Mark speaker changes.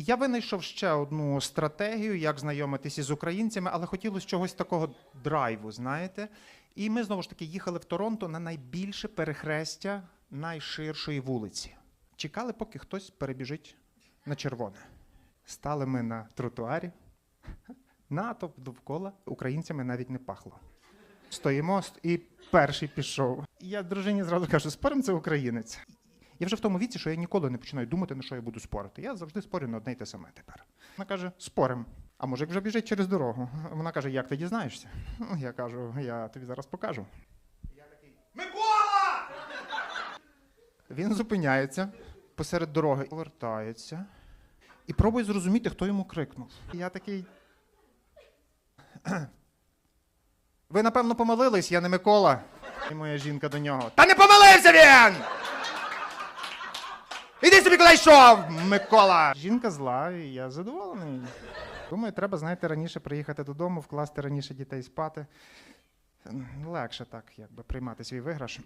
Speaker 1: Я винайшов ще одну стратегію, як знайомитися з українцями, але хотілося чогось такого драйву, знаєте. І ми знову ж таки їхали в Торонто на найбільше перехрестя найширшої вулиці. Чекали, поки хтось перебіжить на червоне. Стали ми на тротуарі. Натовп довкола українцями навіть не пахло. Стоїмо і перший пішов. Я дружині зразу кажу: спорим, це українець. Я вже в тому віці, що я ніколи не починаю думати, на що я буду спорити. Я завжди спорю на одне й те саме тепер. Вона каже: спорим. А мужик вже біжить через дорогу. Вона каже: Як ти дізнаєшся? Ну, Я кажу, я тобі зараз покажу. Я такий Микола! Він зупиняється посеред дороги, повертається і пробує зрозуміти, хто йому крикнув. Я такий. Ви, напевно, помилились, я не Микола. І моя жінка до нього. Та не помилився він! Іди собі куди йшов, Микола! Жінка зла, і я задоволений. Думаю, треба, знаєте, раніше приїхати додому, вкласти раніше дітей спати. Легше так, якби приймати свій виграш.